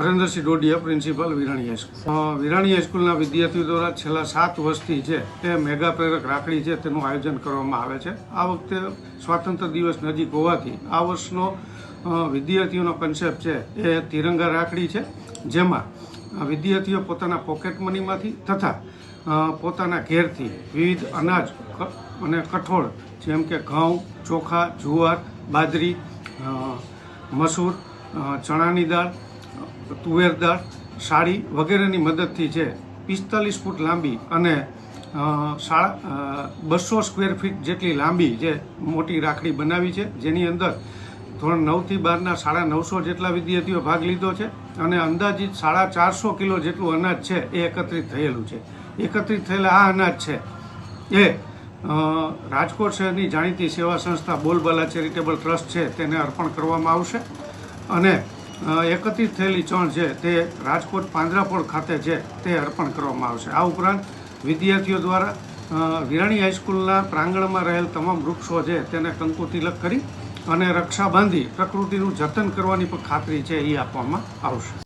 Harendrasinh Dodiya principal Virani high school Virani હાઈસ્કૂલના વિદ્યાર્થીઓ દ્વારા છેલ્લા સાત વર્ષથી છે તે મેગા પ્રેરક રાખડી છે તેનું આયોજન કરવામાં આવે છે. આ વખતે સ્વાતંત્ર્ય દિવસ નજીક હોવાથી આ વર્ષનો વિદ્યાર્થીઓનો કન્સેપ્ટ છે એ તિરંગા રાખડી છે, જેમાં વિદ્યાર્થીઓ પોતાના પોકેટ મનીમાંથી તથા પોતાના ઘેરથી વિવિધ અનાજ અને કઠોળ જેમ કે ઘઉં, ચોખા, જુવાર, બાજરી મસૂર ચણાની દાળ તુવેર દાળ, સાડી વગેરેની મદદથી છે પિસ્તાલીસ ફૂટ લાંબી અને સાડા બસો સ્ક્વેર ફીટ જેટલી લાંબી જે મોટી રાખડી બનાવી છે, જેની અંદર ધોરણ નવથી બારના સાડા નવસો જેટલા વિદ્યાર્થીઓ ભાગ લીધો છે અને અંદાજિત સાડા ચારસો કિલો જેટલું અનાજ છે એ એકત્રિત થયેલું છે. એકત્રિત થયેલા આ અનાજ છે એ રાજકોટ શહેરની જાણીતી સેવા સંસ્થા બોલબાલા ચેરિટેબલ ટ્રસ્ટ છે, તેને અર્પણ કરવામાં આવશે અને એકત્રિત થયેલી ચણ છે તે રાજકોટ પાંજરાપોળ ખાતે છે તે અર્પણ કરવામાં આવશે. આ ઉપરાંત વિદ્યાર્થીઓ દ્વારા વિરાણી હાઈસ્કૂલના પ્રાંગણમાં રહેલ તમામ વૃક્ષો છે તેને કંકુ તિલક કરી અને રક્ષા બાંધી પ્રકૃતિનું જતન કરવાની પણ ખાતરી છે એ આપવામાં આવશે.